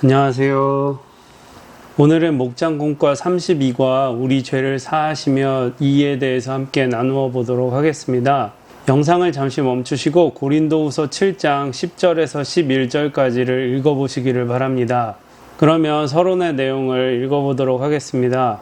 안녕하세요. 오늘은 목장공과 32과 우리 죄를 사하시며 이에 대해서 함께 나누어 보도록 하겠습니다. 영상을 잠시 멈추시고 고린도후서 7장 10절에서 11절까지를 읽어보시기를 바랍니다. 그러면 서론의 내용을 읽어보도록 하겠습니다.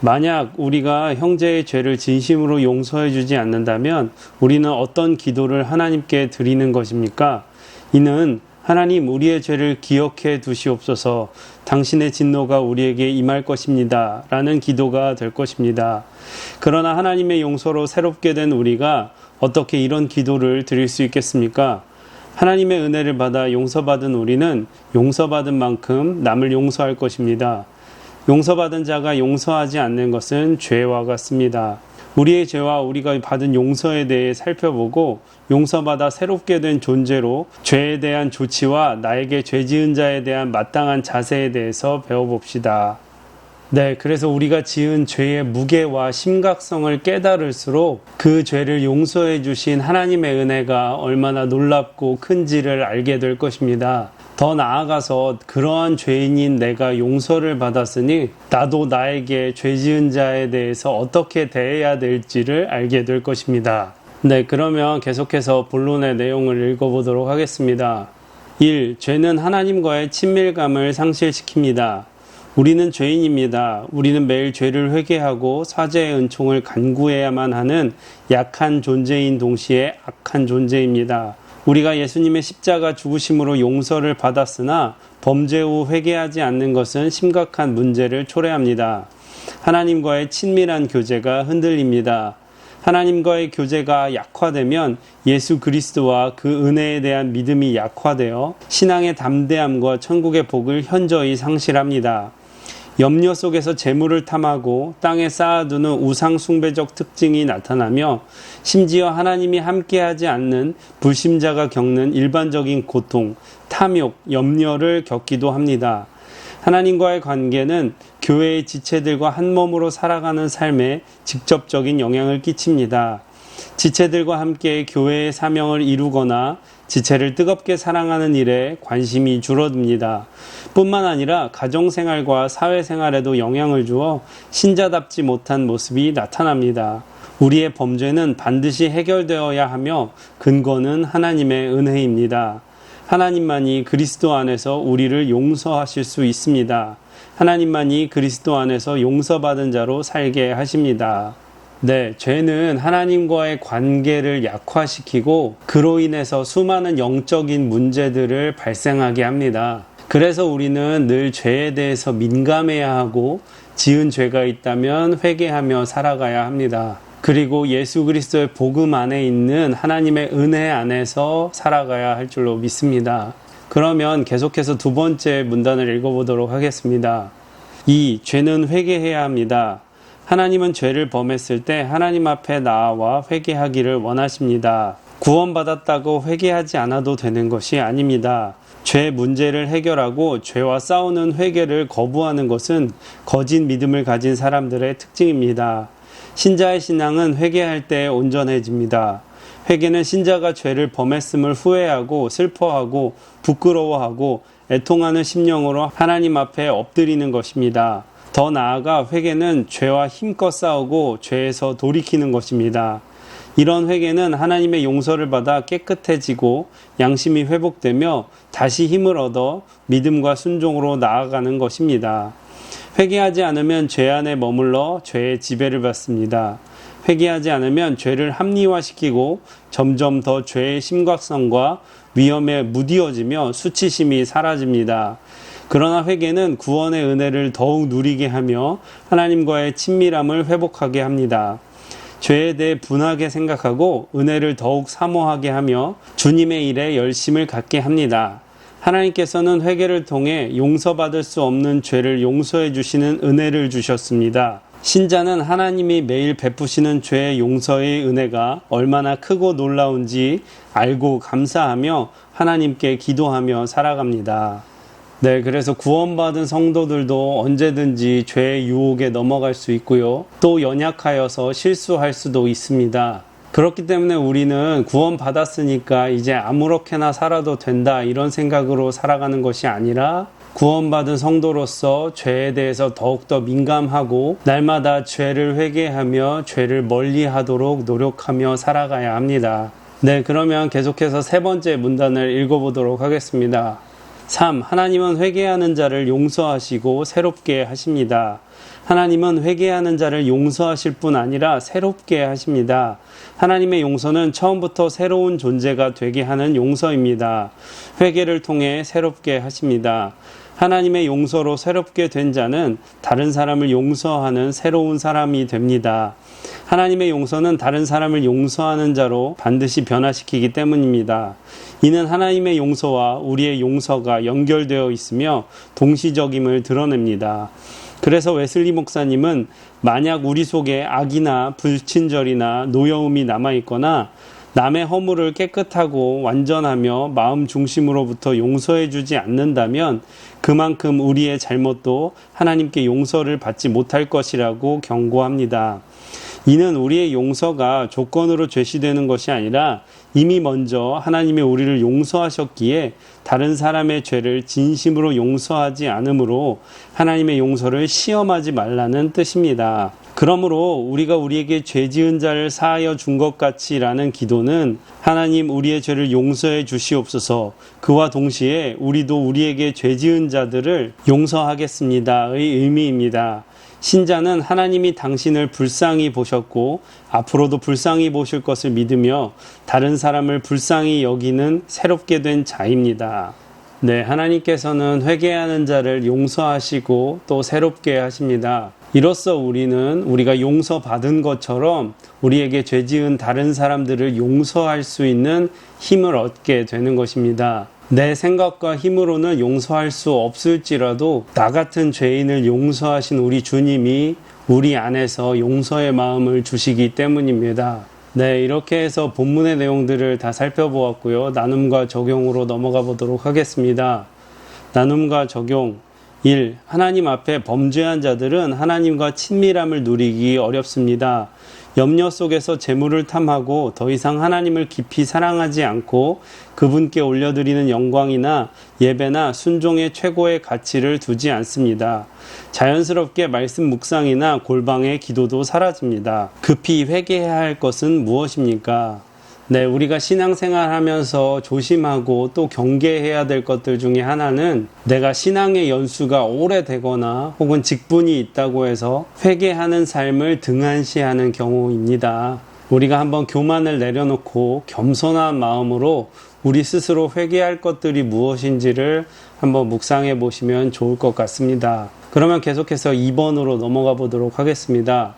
만약 우리가 형제의 죄를 진심으로 용서해 주지 않는다면 우리는 어떤 기도를 하나님께 드리는 것입니까? 이는 하나님 우리의 죄를 기억해 두시옵소서 당신의 진노가 우리에게 임할 것입니다. 라는 기도가 될 것입니다. 그러나 하나님의 용서로 새롭게 된 우리가 어떻게 이런 기도를 드릴 수 있겠습니까? 하나님의 은혜를 받아 용서받은 우리는 용서받은 만큼 남을 용서할 것입니다. 용서받은 자가 용서하지 않는 것은 죄와 같습니다. 우리의 죄와 우리가 받은 용서에 대해 살펴보고 용서받아 새롭게 된 존재로 죄에 대한 조치와 나에게 죄 지은 자에 대한 마땅한 자세에 대해서 배워봅시다. 네, 그래서 우리가 지은 죄의 무게와 심각성을 깨달을수록 그 죄를 용서해 주신 하나님의 은혜가 얼마나 놀랍고 큰지를 알게 될 것입니다. 더 나아가서 그러한 죄인인 내가 용서를 받았으니 나도 나에게 죄 지은 자에 대해서 어떻게 대해야 될지를 알게 될 것입니다. 네, 그러면 계속해서 본론의 내용을 읽어보도록 하겠습니다. 1. 죄는 하나님과의 친밀감을 상실시킵니다. 우리는 죄인입니다. 우리는 매일 죄를 회개하고 사죄의 은총을 간구해야만 하는 약한 존재인 동시에 악한 존재입니다. 우리가 예수님의 십자가 죽으심으로 용서를 받았으나 범죄 후 회개하지 않는 것은 심각한 문제를 초래합니다. 하나님과의 친밀한 교제가 흔들립니다. 하나님과의 교제가 약화되면 예수 그리스도와 그 은혜에 대한 믿음이 약화되어 신앙의 담대함과 천국의 복을 현저히 상실합니다. 염려 속에서 재물을 탐하고 땅에 쌓아두는 우상숭배적 특징이 나타나며 심지어 하나님이 함께하지 않는 불심자가 겪는 일반적인 고통, 탐욕, 염려를 겪기도 합니다. 하나님과의 관계는 교회의 지체들과 한 몸으로 살아가는 삶에 직접적인 영향을 끼칩니다. 지체들과 함께 교회의 사명을 이루거나 지체를 뜨겁게 사랑하는 일에 관심이 줄어듭니다. 뿐만 아니라 가정생활과 사회생활에도 영향을 주어 신자답지 못한 모습이 나타납니다. 우리의 범죄는 반드시 해결되어야 하며 근거는 하나님의 은혜입니다. 하나님만이 그리스도 안에서 우리를 용서하실 수 있습니다. 하나님만이 그리스도 안에서 용서받은 자로 살게 하십니다. 네, 죄는 하나님과의 관계를 약화시키고 그로 인해서 수많은 영적인 문제들을 발생하게 합니다. 그래서 우리는 늘 죄에 대해서 민감해야 하고 지은 죄가 있다면 회개하며 살아가야 합니다. 그리고 예수 그리스도의 복음 안에 있는 하나님의 은혜 안에서 살아가야 할 줄로 믿습니다. 그러면 계속해서 두 번째 문단을 읽어보도록 하겠습니다. 2. 죄는 회개해야 합니다. 하나님은 죄를 범했을 때 하나님 앞에 나와 회개하기를 원하십니다. 구원받았다고 회개하지 않아도 되는 것이 아닙니다. 죄 문제를 해결하고 죄와 싸우는 회개를 거부하는 것은 거짓 믿음을 가진 사람들의 특징입니다. 신자의 신앙은 회개할 때 온전해집니다. 회개는 신자가 죄를 범했음을 후회하고 슬퍼하고 부끄러워하고 애통하는 심령으로 하나님 앞에 엎드리는 것입니다. 더 나아가 회개는 죄와 힘껏 싸우고 죄에서 돌이키는 것입니다. 이런 회개는 하나님의 용서를 받아 깨끗해지고 양심이 회복되며 다시 힘을 얻어 믿음과 순종으로 나아가는 것입니다. 회개하지 않으면 죄 안에 머물러 죄의 지배를 받습니다. 회개하지 않으면 죄를 합리화시키고 점점 더 죄의 심각성과 위험에 무디어지며 수치심이 사라집니다. 그러나 회개는 구원의 은혜를 더욱 누리게 하며 하나님과의 친밀함을 회복하게 합니다. 죄에 대해 분하게 생각하고 은혜를 더욱 사모하게 하며 주님의 일에 열심을 갖게 합니다. 하나님께서는 회개를 통해 용서받을 수 없는 죄를 용서해 주시는 은혜를 주셨습니다. 신자는 하나님이 매일 베푸시는 죄의 용서의 은혜가 얼마나 크고 놀라운지 알고 감사하며 하나님께 기도하며 살아갑니다. 네, 그래서 구원받은 성도들도 언제든지 죄의 유혹에 넘어갈 수 있고요. 또 연약하여서 실수할 수도 있습니다. 그렇기 때문에 우리는 구원받았으니까 이제 아무렇게나 살아도 된다 이런 생각으로 살아가는 것이 아니라 구원받은 성도로서 죄에 대해서 더욱더 민감하고 날마다 죄를 회개하며 죄를 멀리 하도록 노력하며 살아가야 합니다. 네, 그러면 계속해서 세 번째 문단을 읽어보도록 하겠습니다. 3. 하나님은 회개하는 자를 용서하시고 새롭게 하십니다. 하나님은 회개하는 자를 용서하실 뿐 아니라 새롭게 하십니다. 하나님의 용서는 처음부터 새로운 존재가 되게 하는 용서입니다. 회개를 통해 새롭게 하십니다. 하나님의 용서로 새롭게 된 자는 다른 사람을 용서하는 새로운 사람이 됩니다. 하나님의 용서는 다른 사람을 용서하는 자로 반드시 변화시키기 때문입니다. 이는 하나님의 용서와 우리의 용서가 연결되어 있으며 동시적임을 드러냅니다. 그래서 웨슬리 목사님은 만약 우리 속에 악이나 불친절이나 노여움이 남아 있거나 남의 허물을 깨끗하고 완전하며 마음 중심으로부터 용서해 주지 않는다면 그만큼 우리의 잘못도 하나님께 용서를 받지 못할 것이라고 경고합니다. 이는 우리의 용서가 조건으로 제시되는 것이 아니라 이미 먼저 하나님의 우리를 용서하셨기에 다른 사람의 죄를 진심으로 용서하지 않으므로 하나님의 용서를 시험하지 말라는 뜻입니다. 그러므로 우리가 우리에게 죄 지은 자를 사하여 준 것 같이라는 기도는 하나님 우리의 죄를 용서해 주시옵소서 그와 동시에 우리도 우리에게 죄 지은 자들을 용서하겠습니다의 의미입니다. 신자는 하나님이 당신을 불쌍히 보셨고 앞으로도 불쌍히 보실 것을 믿으며 다른 사람을 불쌍히 여기는 새롭게 된 자입니다. 네, 하나님께서는 회개하는 자를 용서하시고 또 새롭게 하십니다. 이로써 우리는 우리가 용서받은 것처럼 우리에게 죄 지은 다른 사람들을 용서할 수 있는 힘을 얻게 되는 것입니다. 내 생각과 힘으로는 용서할 수 없을지라도 나 같은 죄인을 용서하신 우리 주님이 우리 안에서 용서의 마음을 주시기 때문입니다. 네, 이렇게 해서 본문의 내용들을 다 살펴보았고요. 나눔과 적용으로 넘어가 보도록 하겠습니다. 나눔과 적용. 1. 하나님 앞에 범죄한 자들은 하나님과 친밀함을 누리기 어렵습니다. 염려 속에서 재물을 탐하고 더 이상 하나님을 깊이 사랑하지 않고 그분께 올려드리는 영광이나 예배나 순종의 최고의 가치를 두지 않습니다. 자연스럽게 말씀 묵상이나 골방의 기도도 사라집니다. 급히 회개해야 할 것은 무엇입니까? 네, 우리가 신앙생활 하면서 조심하고 또 경계해야 될 것들 중에 하나는 내가 신앙의 연수가 오래되거나 혹은 직분이 있다고 해서 회개하는 삶을 등한시하는 경우입니다. 우리가 한번 교만을 내려놓고 겸손한 마음으로 우리 스스로 회개할 것들이 무엇인지를 한번 묵상해 보시면 좋을 것 같습니다. 그러면 계속해서 2번으로 넘어가 보도록 하겠습니다.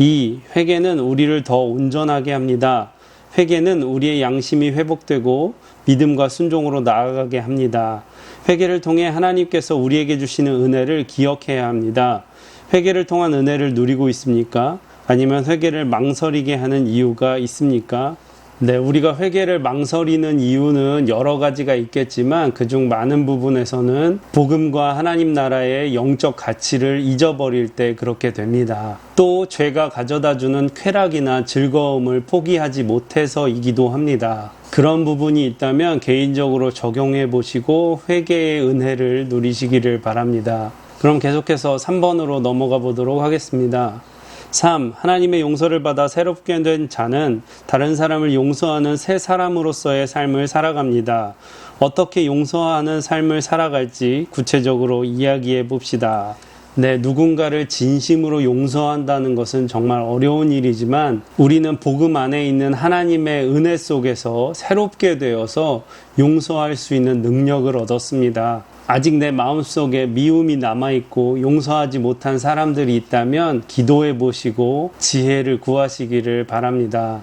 2. 회개는 우리를 더 온전하게 합니다. 회개는 우리의 양심이 회복되고 믿음과 순종으로 나아가게 합니다. 회개를 통해 하나님께서 우리에게 주시는 은혜를 기억해야 합니다. 회개를 통한 은혜를 누리고 있습니까? 아니면 회개를 망설이게 하는 이유가 있습니까? 네, 우리가 회개를 망설이는 이유는 여러 가지가 있겠지만 그중 많은 부분에서는 복음과 하나님 나라의 영적 가치를 잊어버릴 때 그렇게 됩니다. 또 죄가 가져다 주는 쾌락이나 즐거움을 포기하지 못해서이기도 합니다. 그런 부분이 있다면 개인적으로 적용해 보시고 회개의 은혜를 누리시기를 바랍니다. 그럼 계속해서 3번으로 넘어가 보도록 하겠습니다. 3. 하나님의 용서를 받아 새롭게 된 자는 다른 사람을 용서하는 새 사람으로서의 삶을 살아갑니다. 어떻게 용서하는 삶을 살아갈지 구체적으로 이야기해 봅시다. 네, 누군가를 진심으로 용서한다는 것은 정말 어려운 일이지만 우리는 복음 안에 있는 하나님의 은혜 속에서 새롭게 되어서 용서할 수 있는 능력을 얻었습니다. 아직 내 마음속에 미움이 남아있고 용서하지 못한 사람들이 있다면 기도해 보시고 지혜를 구하시기를 바랍니다.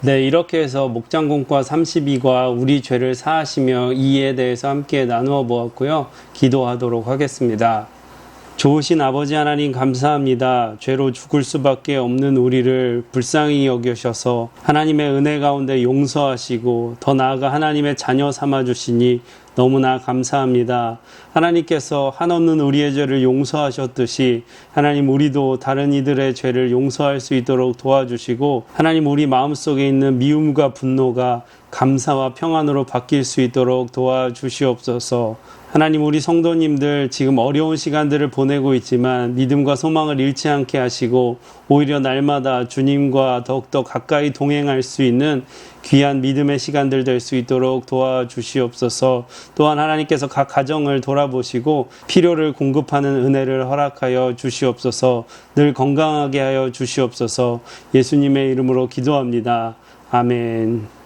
네, 이렇게 해서 목장공과 32과 우리 죄를 사하시며 이에 대해서 함께 나누어 보았고요. 기도하도록 하겠습니다. 좋으신 아버지 하나님 감사합니다. 죄로 죽을 수밖에 없는 우리를 불쌍히 여겨셔서 하나님의 은혜 가운데 용서하시고 더 나아가 하나님의 자녀 삼아 주시니 너무나 감사합니다. 하나님께서 한없는 우리의 죄를 용서하셨듯이 하나님 우리도 다른 이들의 죄를 용서할 수 있도록 도와주시고 하나님 우리 마음속에 있는 미움과 분노가 감사와 평안으로 바뀔 수 있도록 도와주시옵소서. 하나님 우리 성도님들 지금 어려운 시간들을 보내고 있지만 믿음과 소망을 잃지 않게 하시고 오히려 날마다 주님과 더욱더 가까이 동행할 수 있는 귀한 믿음의 시간들 될 수 있도록 도와주시옵소서. 또한 하나님께서 각 가정을 돌아보시고 필요를 공급하는 은혜를 허락하여 주시옵소서. 늘 건강하게 하여 주시옵소서. 예수님의 이름으로 기도합니다. 아멘.